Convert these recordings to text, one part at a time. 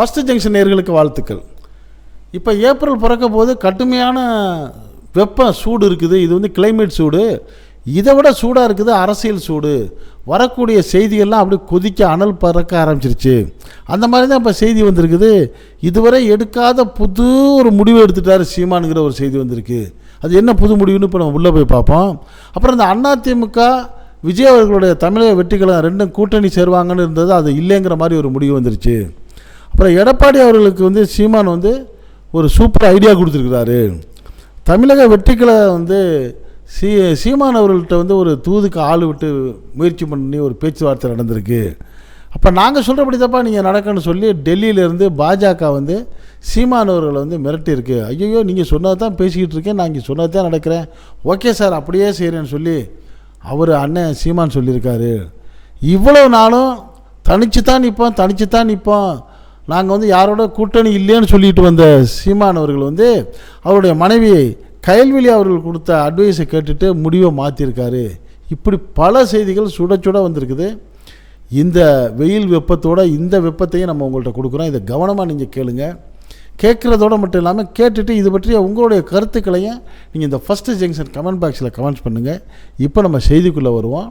First junction நேர்களுக்கு வாழ்த்துக்கள். இப்போ ஏப்ரல் பிறக்க போது கடுமையான வெப்பம் சூடு இருக்குது. இது வந்து கிளைமேட் சூடு. இதை விட சூடாக இருக்குது அரசியல் சூடு. வரக்கூடிய செய்திகள்லாம் அப்படியே கொதிக்க அனல் பறக்க ஆரம்பிச்சிருச்சு. அந்த மாதிரி தான் இப்போ செய்தி வந்திருக்குது. இதுவரை எடுக்காத புது ஒரு முடிவு எடுத்துட்டார் சீமானுங்கிற ஒரு செய்தி வந்திருக்கு. அது என்ன புது முடிவுன்னு இப்போ நம்ம உள்ளே போய் பார்ப்போம். அப்புறம் இந்த அதிமுக விஜய் அவர்களுடைய தமிழக வெற்றிக்கழகம் ரெண்டும் கூட்டணி சேருவாங்கன்னு இருந்தது. அது இல்லைங்கிற மாதிரி ஒரு முடிவு வந்துருச்சு. அப்புறம் எடப்பாடி அவர்களுக்கு வந்து சீமான் வந்து ஒரு சூப்பர் ஐடியா கொடுத்துருக்கிறாரு. தமிழக வெற்றிகளை வந்து சீ சீமான் அவர்கள்ட்ட வந்து ஒரு தூதுக்கு ஆள் விட்டு முயற்சி பண்ணி ஒரு பேச்சுவார்த்தை நடந்திருக்கு. அப்போ நாங்கள் சொல்கிறபடி தப்பா நீங்கள் நடக்கணும்னு சொல்லி டெல்லியிலேருந்து பாஜக வந்து சீமான் அவர்களை வந்து மிரட்டியிருக்கு. ஐயோ நீங்கள் சொன்னது தான் பேசிக்கிட்டு இருக்கேன் நான் இங்கே சொன்னது தான் நடக்கிறேன். ஓகே சார் அப்படியே செய்கிறேன்னு சொல்லி அவர் அண்ணன் சீமான் சொல்லியிருக்காரு. இவ்வளோ நாளும் தனிச்சு தான் நிற்போம் தனிச்சு தான் நிற்போம் நாங்கள் வந்து யாரோட கூட்டணி இல்லைன்னு சொல்லிட்டு வந்த சீமான் அவர்கள் வந்து அவருடைய மனைவி கயல்வெளி அவர்கள் கொடுத்த அட்வைஸை கேட்டுட்டு முடிவை மாற்றிருக்காரு இப்படி பல செய்திகள் சுட சுட வந்திருக்குது. இந்த வெயில் வெப்பத்தோட இந்த வெப்பத்தையும் நம்ம உங்கள்கிட்ட கொடுக்குறோம். இதை கவனமாக நீங்கள் கேளுங்க. கேட்குறதோட மட்டும் இல்லாமல் கேட்டுட்டு இது பற்றிய உங்களுடைய கருத்துக்களையும் நீங்கள் இந்த ஃபஸ்ட்டு ஜங்ஷன் கமெண்ட் பாக்ஸில் கமெண்ட்ஸ் பண்ணுங்கள் இப்போ நம்ம செய்திக்குள்ளே வருவோம்.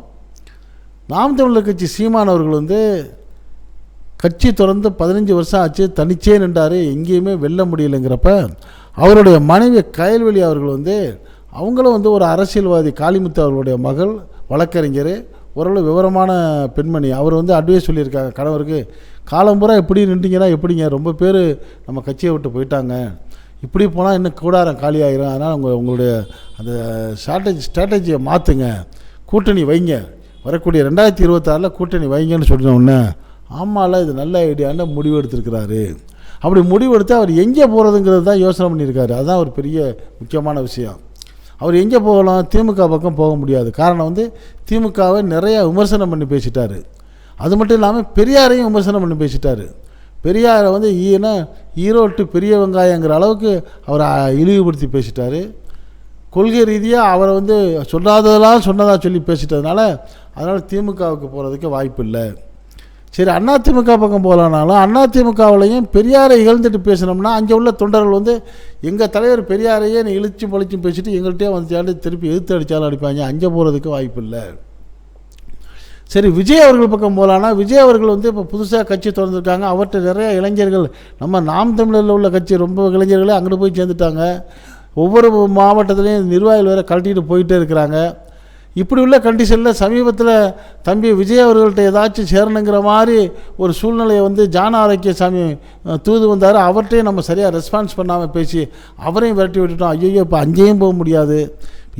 நாம் தமிழர் கட்சி சீமானவர்கள் வந்து கட்சி திறந்து பதினஞ்சு வருஷம் ஆச்சு தனிச்சே நின்றார் எங்கேயுமே வெல்ல முடியலைங்கிறப்ப அவருடைய மனைவி கயல்வெளி அவர்கள் வந்து அவங்களும் வந்து ஒரு அரசியல்வாதி காளிமுத்து அவர்களுடைய மகள் வழக்கறிஞர் ஓரளவு விவரமான பெண்மணி. அவர் வந்து அட்வைஸ் சொல்லியிருக்காங்க கணவருக்கு காலம்புறா எப்படி நின்றீங்கன்னா எப்படிங்க? ரொம்ப பேர் நம்ம கட்சியை விட்டு போயிட்டாங்க. இப்படி போனால் இன்னும் கூடாரம் காலியாகிடும் அதனால் உங்கள் உங்களுடைய அந்த ஸ்ட்ராட்டஜி ஸ்ட்ராட்டஜியை மாற்றுங்க கூட்டணி வைங்க. வரக்கூடிய ரெண்டாயிரத்தி இருபத்தாறில் கூட்டணி வைங்கன்னு சொன்ன ஆமாம்ல இது நல்ல ஐடியான்னு முடிவெடுத்திருக்கிறாரு அப்படி முடிவெடுத்து அவர் எங்கே போகிறதுங்கிறது தான் யோசனை பண்ணியிருக்காரு. அதுதான் ஒரு பெரிய முக்கியமான விஷயம். அவர் எங்கே போகலாம்? திமுக பக்கம் போக முடியாது. காரணம் வந்து திமுகவை நிறையா விமர்சனம் பண்ணி பேசிட்டார். அது மட்டும் இல்லாமல் பெரியாரையும் விமர்சனம் பண்ணி பேசிட்டார். பெரியாரை வந்து ஈனா ஈரோட்டு பெரிய வெங்காயங்கிற அளவுக்கு அவரை இழிவுபடுத்தி பேசிட்டார். கொள்கை ரீதியாக அவரை வந்து சொல்லாததெல்லாம் சொன்னதாக சொல்லி பேசிட்டதுனால அதனால் திமுகவுக்கு போகிறதுக்கு வாய்ப்பு இல்லை சரி அதிமுக பக்கம் போகலானாலும் அதிமுகவிலையும் பெரியாரை இகழ்ந்துட்டு பேசினோம்னா அங்கே உள்ள தொண்டர்கள் வந்து எங்கள் தலைவர் பெரியாரையே நீ இழிச்சு பழிச்சும் பேசிட்டு எங்கள்கிட்டயே வந்து திருப்பி எதிர்த்து அடித்தாலும் அடிப்பாங்க. அங்கே போகிறதுக்கு வாய்ப்பு இல்லை. சரி விஜய் அவர்கள் பக்கம் போகலான்னா விஜய் அவர்கள் வந்து இப்போ புதுசாக கட்சி திறந்துருக்காங்க. அவர்கிட்ட நிறைய இளைஞர்கள் நம்ம நாம் தமிழரில் உள்ள கட்சி ரொம்ப இளைஞர்களே அங்கிட்டு போய் சேர்ந்துட்டாங்க. ஒவ்வொரு மாவட்டத்துலேயும் நிர்வாகிகள் வேறு கழட்டிட்டு போயிட்டே இருக்கிறாங்க. இப்படி உள்ள கண்டிஷனில் சமீபத்தில் தம்பி விஜய் அவர்கள்ட்ட ஏதாச்சும் சேரணுங்கிற மாதிரி ஒரு சூழ்நிலையை வந்து ஜான ஆரோக்கியசாமி சாமி தூது வந்தார். அவர்கிட்டையும் நம்ம சரியாக ரெஸ்பான்ஸ் பண்ணாமல் பேசி அவரையும் விரட்டி விட்டுட்டோம். ஐயோ இப்போ அங்கேயும் போக முடியாது.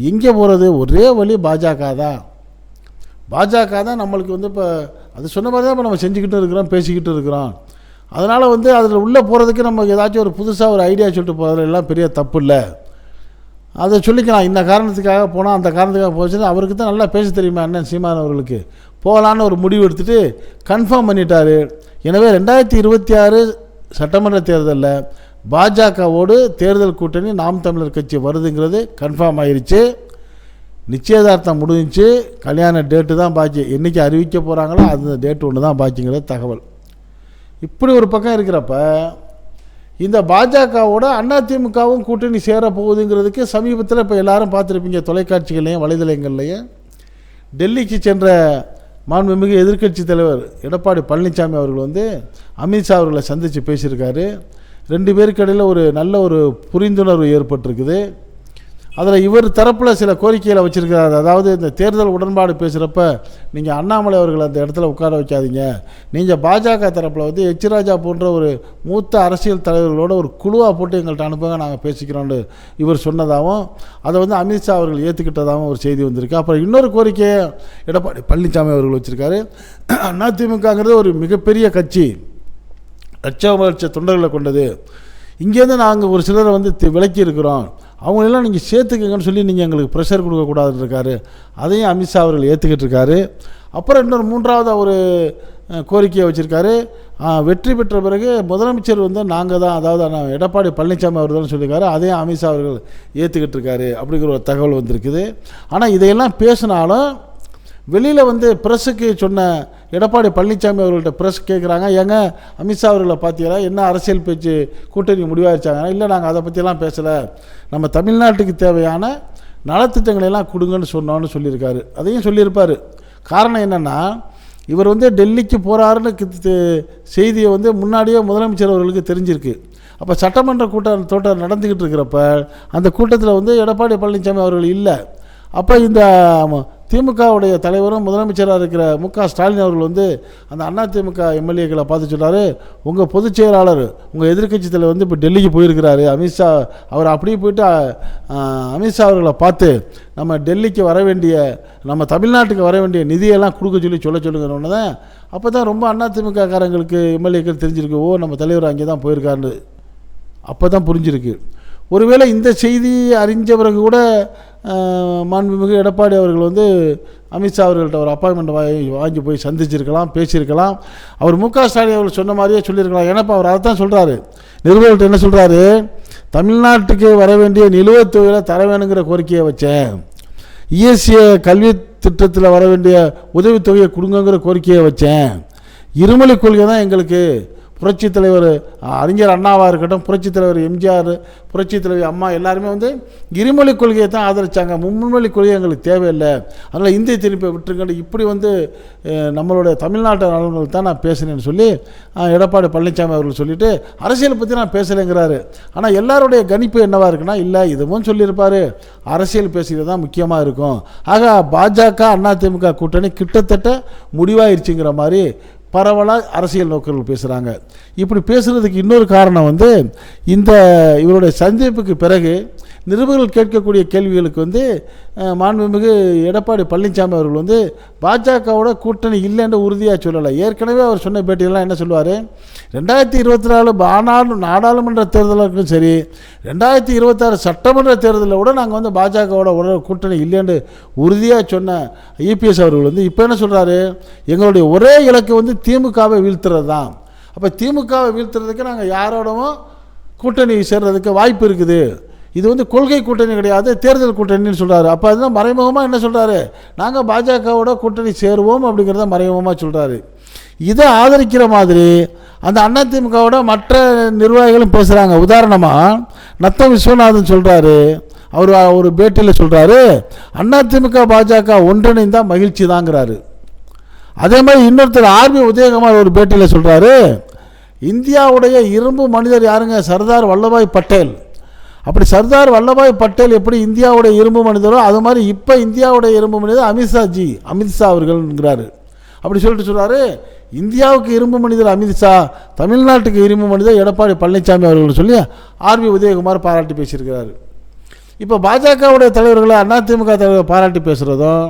எங்கே போகிறது ஒரே வழி பாஜக தான். பாஜக தான் நம்மளுக்கு வந்து இப்போ அது சொன்ன மாதிரி தான் இப்போ நம்ம செஞ்சுக்கிட்டு இருக்கிறோம் பேசிக்கிட்டு இருக்கிறோம். அதனால் வந்து அதில் உள்ளே போகிறதுக்கு நம்ம ஏதாச்சும் ஒரு புதுசாக ஒரு ஐடியா சொல்லிட்டு போகிறதுல எல்லாம் பெரிய தப்பு இல்லை. அதை சொல்லிக்கலாம். இந்த காரணத்துக்காக போனால் அந்த காரணத்துக்காக போச்சுன்னு அவருக்கு தான் நல்லா பேச தெரியுமா என்ன சீமான் அவர்களுக்கு? போகலான்னு ஒரு முடிவு எடுத்துட்டு கன்ஃபார்ம் பண்ணிட்டாரு. எனவே ரெண்டாயிரத்தி இருபத்தி ஆறு சட்டமன்ற தேர்தலில் பாஜகவோடு தேர்தல் கூட்டணி நாம் தமிழர் கட்சி வருதுங்கிறது கன்ஃபார்ம் ஆயிடுச்சு நிச்சயதார்த்தம் முடிஞ்சுச்சு. கல்யாண டேட்டு தான் பாக்கி. என்றைக்கு அறிவிக்க போகிறாங்களோ அந்த டேட்டு ஒன்று தான் பாக்கிங்கிறது தகவல். இப்படி ஒரு பக்கம் இருக்கிறப்ப இந்த பாஜகவோட அதிமுகவும் கூட்டணி சேரப்போகுதுங்கிறதுக்கு சமீபத்தில் இப்போ எல்லாரும் பார்த்துருப்பீங்க தொலைக்காட்சிகள்லையும் வலைதளங்கள்லையும் டெல்லிக்கு சென்ற மாண்புமிகு எதிர்க்கட்சி தலைவர் எடப்பாடி பழனிசாமி அவர்கள் வந்து அமித்ஷா அவர்களை சந்தித்து பேசியிருக்காரு. ரெண்டு பேருக்கு இடையில் ஒரு நல்ல ஒரு புரிந்துணர்வு ஏற்பட்டிருக்குது. அதில் இவர் தரப்பில் சில கோரிக்கைகளை வச்சுருக்கிறாரு. அதாவது இந்த தேர்தல் உடன்பாடு பேசுகிறப்ப நீங்கள் அண்ணாமலை அவர்கள் அந்த இடத்துல உட்கார வைக்காதீங்க. நீங்கள் பாஜக தரப்பில் வந்து எச் ராஜா போன்ற ஒரு மூத்த அரசியல் தலைவர்களோட ஒரு குழுவாக போட்டு எங்கள்கிட்ட அனுப்புங்க நாங்கள் பேசிக்கிறோம்னு இவர் சொன்னதாகவும் அதை வந்து அமித்ஷா அவர்கள் ஏற்றுக்கிட்டதாகவும் ஒரு செய்தி வந்திருக்கு. அப்புறம் இன்னொரு கோரிக்கையை எடப்பாடி பழனிசாமி அவர்கள் வச்சுருக்காரு. அதிமுகங்கிறது ஒரு மிகப்பெரிய கட்சி. லட்சம் லட்ச தொண்டர்களை கொண்டது. இங்கேருந்து நாங்கள் ஒரு சிலரை வந்து தி- விலக்கி இருக்கிறோம். அவங்களெல்லாம் நீங்கள் சேர்த்துக்கங்கன்னு சொல்லி நீங்கள் எங்களுக்கு ப்ரெஷர் கொடுக்கக்கூடாதுன்னு இருக்காரு. அதையும் அமித்ஷா அவர்கள் ஏற்றுக்கிட்டு இருக்காரு. அப்புறம் இன்னொரு மூன்றாவது ஒரு கோரிக்கையை வச்சுருக்காரு. வெற்றி பெற்ற பிறகு முதலமைச்சர் வந்து நாங்கள் தான் அதாவது நான் எடப்பாடி பழனிசாமி அவர் தான் சொல்லியிருக்காரு. அதையும் அமித்ஷா அவர்கள் ஏற்றுக்கிட்டு இருக்காரு அப்படிங்கிற ஒரு தகவல் வந்திருக்குது. ஆனால் இதையெல்லாம் பேசினாலும் வெளியில் வந்து ப்ரெஸ்ஸுக்கு சொன்ன எடப்பாடி பழனிசாமி அவர்கள்ட்ட ப்ரெஸ் கேட்குறாங்க ஏங்க அமித்ஷா அவர்களை பார்த்தீங்களா என்ன அரசியல் பேச்சு கூட்டணி முடிவாயிருச்சாங்க இல்லை நாங்கள் அதை பற்றிலாம் பேசலை. நம்ம தமிழ்நாட்டுக்கு தேவையான நலத்திட்டங்களை எல்லாம் கொடுங்கன்னு சொன்னோன்னு சொல்லியிருக்காரு. அதையும் சொல்லியிருப்பார். காரணம் என்னென்னா இவர் வந்து டெல்லிக்கு போகிறாருன்னு கி- செய்தியை வந்து முன்னாடியே முதலமைச்சர் அவர்களுக்கு தெரிஞ்சிருக்கு. அப்போ சட்டமன்ற கூட்டம் தோட்டம் நடந்துக்கிட்டு இருக்கிறப்ப அந்த கூட்டத்தில் வந்து எடப்பாடி பழனிசாமி அவர்கள் இல்லை. அப்போ இந்த திமுகவுடைய தலைவரும் முதலமைச்சராக இருக்கிற மு க ஸ்டாலின் அவர்கள் வந்து அந்த அண்ணா திமுக எம்எல்ஏக்களை பார்த்து சொல்றாரு உங்கள் பொதுச் செயலாளர் உங்கள் எதிர்கட்சி தலைவர் வந்து இப்போ டெல்லிக்கு போயிருக்கிறாரு. அமித்ஷா அவர் அப்படியே போயிட்டு அமித்ஷா அவர்களை பார்த்து நம்ம டெல்லிக்கு வர வேண்டிய நம்ம தமிழ்நாட்டுக்கு வர வேண்டிய நிதியெல்லாம் கொடுக்க சொல்லி சொல்ல சொல்லுங்கன்னு தான் அப்போ தான் ரொம்ப அண்ணா திமுக காரங்களுக்கு எம்எல்ஏக்கள் தெரிஞ்சிருக்கு. ஓ நம்ம தலைவர் அங்கே தான் போயிருக்காருன்னு. அப்போ தான் புரிஞ்சிருக்கு. ஒருவேளை இந்த செய்தி அறிஞ்ச பிறகு கூட மாண்புமிகு எடப்பாடி அவர்கள் வந்து அமித்ஷா அவர்கள்ட்ட ஒரு அப்பாயின்மெண்ட் வாங்கி வாங்கி போய் சந்திச்சிருக்கலாம் பேசியிருக்கலாம். அவர் மு க ஸ்டாலின் அவர்கள் சொன்ன மாதிரியே சொல்லியிருக்கலாம். ஏன்னா அவர் அதை தான் சொல்கிறாரு நிருபர்கள்ட்ட என்ன சொல்கிறாரு தமிழ்நாட்டுக்கு வர வேண்டிய நிலுவைத் தொகையில் தர வேணுங்கிற கோரிக்கையை வச்சேன். இஎஸ்சிய கல்வி திட்டத்தில் வர வேண்டிய உதவித்தொகையை கொடுங்கங்கிற கோரிக்கையை வச்சேன். இருமொழி கொள்கை தான் எங்களுக்கு புரட்சித் தலைவர் அறிஞர் அண்ணாவாக இருக்கட்டும் புரட்சித் தலைவர் எம்ஜிஆர் புரட்சித் தலைவர் அம்மா எல்லாருமே வந்து இருமொழி கொள்கையை தான் ஆதரித்தாங்க மும்மொழி கொள்கை எங்களுக்கு தேவையில்லை. அதனால் இந்திய திருப்பி விட்டுருங்க இப்படி வந்து நம்மளுடைய தமிழ்நாட்டு நலன்கள் தான் நான் பேசினேன்னு சொல்லி எடப்பாடி பழனிசாமி அவர்கள் சொல்லிட்டு அரசியலை பற்றி நான் பேசலைங்கிறாரு. ஆனால் எல்லாருடைய கணிப்பு என்னவாக இருக்குன்னா இல்லை இதுவும் சொல்லியிருப்பார். அரசியல் பேசுகிறது தான் முக்கியமாக இருக்கும். ஆக பாஜக அதிமுக கூட்டணி கிட்டத்தட்ட முடிவாயிருச்சுங்கிற மாதிரி பரவலாக அரசியல் நோக்கங்கள் பேசுகிறாங்க இப்படி பேசுகிறதுக்கு இன்னொரு காரணம் வந்து இந்த இவருடைய சந்திப்புக்கு பிறகு நிருபர்கள் கேட்கக்கூடிய கேள்விகளுக்கு வந்து மாண்புமிகு எடப்பாடி பழனிசாமி அவர்கள் வந்து பாஜகவோட கூட்டணி இல்லைன்னு உறுதியாக சொல்லலை. ஏற்கனவே அவர் சொன்ன பேட்டியெல்லாம் என்ன சொல்லுவார்? ரெண்டாயிரத்தி இருபத்தி நாலு நாடாளு நாடாளுமன்ற தேர்தலுக்கும் சரி ரெண்டாயிரத்தி இருபத்தாறு சட்டமன்ற தேர்தலில் கூட நாங்கள் வந்து பாஜகவோட உட கூட்டணி இல்லைன்னு உறுதியாக சொன்ன இபிஎஸ் அவர்கள் வந்து இப்போ என்ன சொல்கிறாரு எங்களுடைய ஒரே இலக்கு வந்து திமுகவை வீழ்த்துறது தான் அப்போ திமுகவை வீழ்த்துறதுக்கு நாங்கள் யாரோடவும் கூட்டணி சேர்றதுக்கு வாய்ப்பு இருக்குது. இது வந்து கொள்கை கூட்டணி கிடையாது தேர்தல் கூட்டணின்னு சொல்கிறாரு அப்போ அதுதான் மறைமுகமாக என்ன சொல்கிறாரு நாங்கள் பாஜகவோட கூட்டணி சேருவோம் அப்படிங்கிறத மறைமுகமாக சொல்கிறாரு இதை ஆதரிக்கிற மாதிரி அந்த அதிமுகவோட மற்ற நிர்வாகிகளும் பேசுகிறாங்க உதாரணமாக நத்தம் விஸ்வநாதன் சொல்கிறாரு அவர் ஒரு பேட்டியில் சொல்கிறாரு அதிமுக பாஜக ஒன்றிணைந்தால் மகிழ்ச்சி தாங்கிறாரு அதே மாதிரி இன்னொருத்தர் ஆர்பி உதயகுமார் ஒரு பேட்டியில் சொல்கிறாரு இந்தியாவுடைய இரும்பு மனிதர் யாருங்க? சர்தார் வல்லபாய் பட்டேல். அப்படி சர்தார் வல்லபாய் பட்டேல் எப்படி இந்தியாவுடைய இரும்பு மனிதரோ அது மாதிரி இப்போ இந்தியாவுடைய இரும்பு மனிதர் அமித்ஷா ஜி அமித்ஷா அவர்கள்ங்கிறாரு. அப்படி சொல்லிட்டு சொல்கிறாரு இந்தியாவுக்கு இரும்பு மனிதர் அமித்ஷா தமிழ்நாட்டுக்கு இரும்பு மனிதர் எடப்பாடி பழனிசாமி அவர்கள் சொல்லி ஆர்பி உதயகுமார் பாராட்டி பேசியிருக்கிறாரு. இப்போ பாஜகவுடைய தலைவர்களை அதிமுக தலைவர் பாராட்டி பேசுகிறதும்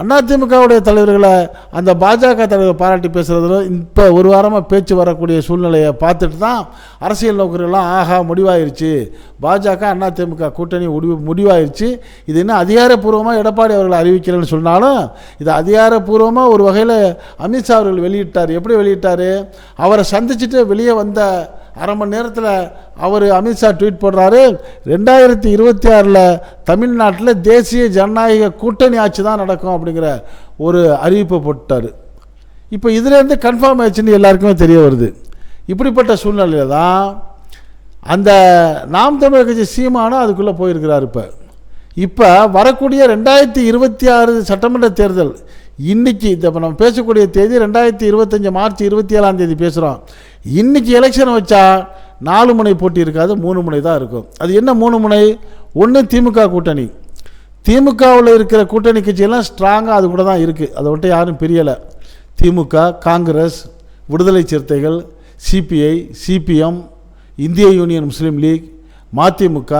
அதிமுகவுடைய தலைவர்களை அந்த பாஜக தலைவர் பாராட்டி பேசுகிறதுல இப்போ ஒரு வாரமாக பேச்சு வரக்கூடிய சூழ்நிலையை பார்த்துட்டு தான் அரசியல் நோக்கர்கள்லாம் ஆஹா முடிவாயிருச்சு. பாஜக அதிமுக கூட்டணி முடிவு முடிவாயிருச்சு. இது இன்னும் அதிகாரப்பூர்வமாக எடப்பாடி அவர்கள் அறிவிக்கிறேன்னு சொன்னாலும் இது அதிகாரப்பூர்வமாக ஒரு வகையில் அமித்ஷா அவர்கள் வெளியிட்டார். எப்படி வெளியிட்டார்? அவரை சந்திச்சுட்டு வெளியே வந்த அரை மணி நேரத்தில் அவர் அமித்ஷா ட்வீட் போடுறாரு. ரெண்டாயிரத்தி இருபத்தி ஆறில் தமிழ்நாட்டில் தேசிய ஜனநாயக கூட்டணி ஆட்சி தான் நடக்கும் அப்படிங்கிற ஒரு அறிவிப்பை போட்டார். இப்போ இதுலேருந்து கன்ஃபார்ம் ஆயிடுச்சுன்னு எல்லாருக்குமே தெரிய வருது. இப்படிப்பட்ட சூழ்நிலையில் தான் அந்த நாம் தமிழர் கட்சி சீமானும் அதுக்குள்ளே போயிருக்கிறார் இப்போ. இப்போ வரக்கூடிய ரெண்டாயிரத்தி இருபத்தி ஆறு சட்டமன்ற தேர்தல் இன்றைக்கி இந்த இப்போ நம்ம பேசக்கூடிய தேதி ரெண்டாயிரத்தி இருபத்தஞ்சி மார்ச் இருபத்தி ஏழாம் தேதி பேசுகிறோம் இன்றைக்கி எலெக்ஷன் வச்சா நாலு முனை போட்டி இருக்காது மூணு முனை தான் இருக்கும். அது என்ன மூணு முனை? ஒன்று திமுக கூட்டணி. திமுகவில் இருக்கிற கூட்டணி கட்சியெல்லாம் ஸ்ட்ராங்காக அது கூட தான் இருக்குது அதை விட்டு யாரும் பிரியலை. திமுக காங்கிரஸ் விடுதலை சிறுத்தைகள் சிபிஐ சிபிஎம் இந்திய Union Muslim League MDMK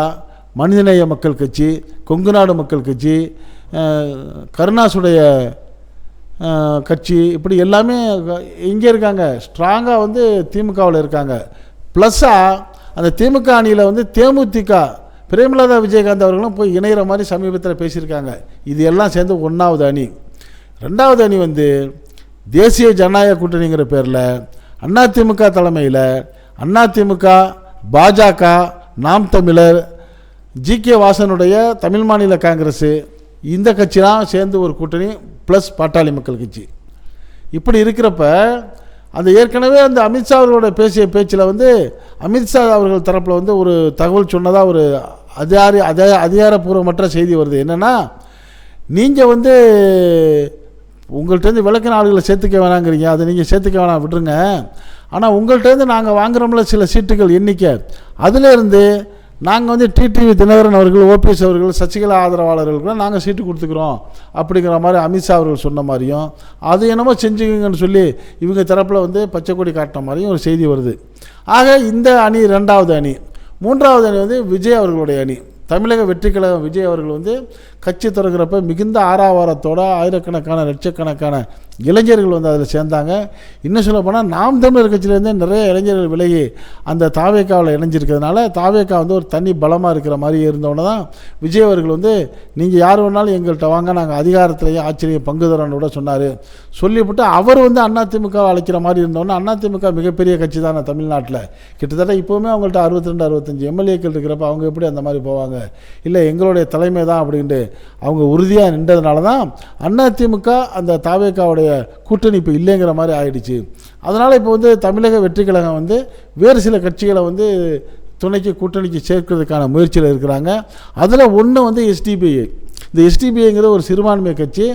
Manithaneya Makkal Katchi Kongu நாடு மக்கள் கட்சி கருணாசுடைய கட்சி இப்படி எல்லாமே இங்கே இருக்காங்க. ஸ்ட்ராங்காக வந்து திமுகவில் இருக்காங்க. ப்ளஸ்ஸாக அந்த திமுக அணியில் வந்து தேமுதிக பிரேமலதா விஜயகாந்த் அவர்களும் போய் இணையிற மாதிரி சமீபத்தில் பேசியிருக்காங்க. இது எல்லாம் சேர்ந்து ஒன்றாவது அணி. ரெண்டாவது அணி வந்து தேசிய ஜனநாயக கூட்டணிங்கிற பேரில் அதிமுக தலைமையில் அதிமுக பாஜக நாம் தமிழர் ஜி கே வாசனுடைய தமிழ் மாநில காங்கிரஸ் இந்த கட்சிலாம் சேர்ந்து ஒரு கூட்டணி ப்ளஸ் பாட்டாளி மக்கள் கட்சி. இப்படி இருக்கிறப்ப அந்த ஏற்கனவே அந்த அமித்ஷா அவர்களோட பேசிய பேச்சில் வந்து அமித்ஷா அவர்கள் தரப்பில் வந்து ஒரு தகவல் சொன்னதாக ஒரு அதிகாரி அத அதிகாரப்பூர்வமற்ற செய்தி வருது. என்னென்னா நீங்கள் வந்து உங்கள்கிட்டருந்து விளக்கின ஆளுகளை சேர்த்துக்க வேணாங்கிறீங்க. அதை நீங்கள் சேர்த்துக்க வேணாம் விட்டுருங்க. ஆனால் உங்கள்கிட்டருந்து நாங்கள் வாங்குறோம்ல சில சீட்டுகள் எண்ணிக்கை. அதிலேருந்து நாங்கள் வந்து டிடிவி தினகரன் அவர்கள் ஓபிஎஸ் அவர்கள் சசிகலா ஆதரவாளர்களுக்கு நாங்கள் சீட்டு கொடுத்துக்குறோம். அப்படிங்கிற மாதிரி அமித்ஷா அவர்கள் சொன்ன மாதிரியும் அது என்னமோ செஞ்சுக்கங்கன்னு சொல்லி இவங்க தரப்பில் வந்து பச்சை கொடி காட்டின மாதிரியும் ஒரு செய்தி வருது. ஆக இந்த அணி ரெண்டாவது அணி. மூன்றாவது அணி வந்து விஜய் அவர்களுடைய அணி. தமிழக வெற்றிக்கழகம் விஜய் அவர்கள் வந்து கட்சி திறக்கிறப்ப மிகுந்த ஆறாவாரத்தோட ஆயிரக்கணக்கான லட்சக்கணக்கான இளைஞர்கள் வந்து அதில் சேர்ந்தாங்க. இன்னும் சொல்ல போனால் நாம் தமிழர் கட்சியிலேருந்தே நிறைய இளைஞர்கள் விலகி அந்த தாவேக்காவில் இணைஞ்சிருக்கிறதுனால தாவேக்கா வந்து ஒரு தனி பலமாக இருக்கிற மாதிரி இருந்தவொன்னே தான் விஜய் அவர்கள் வந்து நீங்கள் யார் வேணாலும் எங்கள்கிட்ட வாங்க நாங்கள் அதிகாரத்திலேயே ஆச்சரியம் பங்கு தரோன்னு கூட சொன்னார். சொல்லிவிட்டு அவர் வந்து அதிமுக அழைக்கிற மாதிரி இருந்தோன்னே அதிமுக மிகப்பெரிய கட்சி தானே தமிழ்நாட்டில். கிட்டத்தட்ட இப்போவுமே அவங்கள்ட்ட அறுபத்தி ரெண்டு அறுபத்தஞ்சு எம்எல்ஏக்கள் இருக்கிறப்ப அவங்க எப்படி அந்த மாதிரி போவாங்க? இல்லை எங்களுடைய தலைமை தான் அப்படின்ட்டு அவங்க உறுதியாக நின்றதுனால தான் அதிமுக அந்த தாவேக்காவுடைய கூட்டணி இப்போ இல்லைங்கிற மாதிரி ஆயிடுச்சு. அதனால் இப்போ வந்து தமிழக வெற்றி கழகம் வந்து வேறு சில கட்சிகளை வந்து துணைக்கு கூட்டணிக்கு சேர்க்கிறதுக்கான முயற்சியில் இருக்கிறாங்க. அதில் ஒன்று வந்து எஸ்டிபிஐ இந்த எஸ்டிபிஐங்கிற ஒரு சிறுபான்மை கட்சி.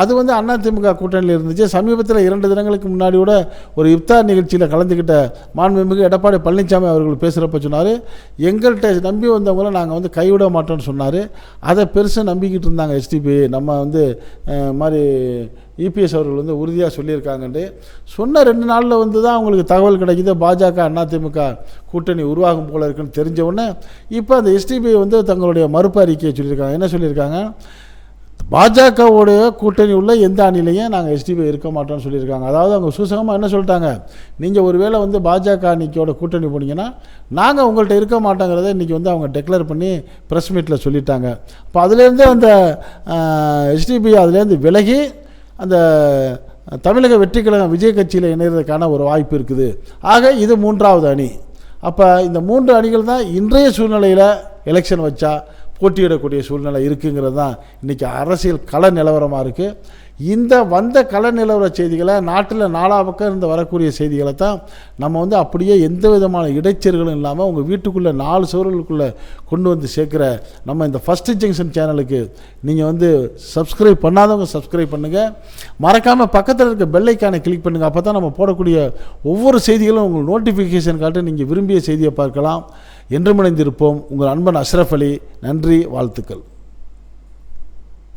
அது வந்து அதிமுக கூட்டணியில் இருந்துச்சு. சமீபத்தில் இரண்டு தினங்களுக்கு முன்னாடி கூட ஒரு இப்தார் நிகழ்ச்சியில் கலந்துக்கிட்ட மாண்புமிகு எடப்பாடி பழனிசாமி அவர்கள் பேசுகிறப்ப சொன்னார். எங்கள்கிட்ட நம்பி வந்தவங்கள நாங்கள் வந்து கைவிட மாட்டோம்னு சொன்னார். அதை பெருசாக நம்பிக்கிட்டு இருந்தாங்க எஸ்டிபி நம்ம வந்து மாதிரி இபிஎஸ் அவர்கள் வந்து உறுதியாக சொல்லியிருக்காங்கன்ட்டு. சொன்ன ரெண்டு நாளில் வந்து தான் அவங்களுக்கு தகவல் கிடைக்குது. பாஜக அதிமுக கூட்டணி உருவாகும் போல இருக்குன்னு தெரிஞ்ச உடனே இப்போ அந்த எஸ்டிபி வந்து தங்களுடைய மறுப்பு அறிக்கையை சொல்லியிருக்காங்க. என்ன சொல்லியிருக்காங்க? பாஜகவுடைய கூட்டணி உள்ள எந்த அணிலையும் நாங்கள் எஸ்டிபி இருக்க மாட்டோம்னு சொல்லியிருக்காங்க. அதாவது அவங்க சூசகமாக என்ன சொல்லிட்டாங்க? நீங்கள் ஒருவேளை வந்து பாஜக அணிக்கோட கூட்டணி போனீங்கன்னா நாங்கள் உங்கள்கிட்ட இருக்க மாட்டோங்கிறத இன்றைக்கி வந்து அவங்க டெக்ளேர் பண்ணி ப்ரெஸ் மீட்டில் சொல்லிட்டாங்க. அப்போ அதுலேருந்து அந்த எஸ்டிபி அதுலேருந்து விலகி அந்த தமிழக வெற்றி கழகம் விஜய் கட்சியில் இணைகிறதுக்கான ஒரு வாய்ப்பு இருக்குது. ஆக இது மூன்றாவது அணி. அப்போ இந்த மூன்று அணிகள் தான் இன்றைய சூழ்நிலையில் எலெக்ஷன் வச்சா போட்டியிடக்கூடிய சூழ்நிலை இருக்குங்கிறது தான் இன்றைக்கி அரசியல் கள நிலவரமாக இருக்குது இந்த வந்த கள நிலவர செய்திகளை நாட்டில் நாலா பக்கம் இருந்து வரக்கூடிய செய்திகளை தான் நம்ம வந்து அப்படியே எந்த விதமான இடைச்செருகளும் இல்லாமல் உங்கள் வீட்டுக்குள்ளே நாலு சுவர்களுக்குள்ளே கொண்டு வந்து சேர்க்குற நம்ம இந்த ஃபஸ்ட்டு ஜங்ஷன் சேனலுக்கு நீங்கள் வந்து சப்ஸ்கிரைப் பண்ணாதவங்க சப்ஸ்கிரைப் பண்ணுங்கள் மறக்காமல் பக்கத்தில் இருக்க பெல்லைக்கானை கிளிக் பண்ணுங்கள் அப்போ தான் நம்ம போடக்கூடிய ஒவ்வொரு செய்திகளும் உங்களுக்கு நோட்டிஃபிகேஷன் காட்டு நீங்கள் விரும்பிய செய்தியை பார்க்கலாம். என்றும் இணைந்திருப்போம். உங்கள் அன்பன் அஷ்ரஃப் அலி நன்றி வாழ்த்துக்கள்.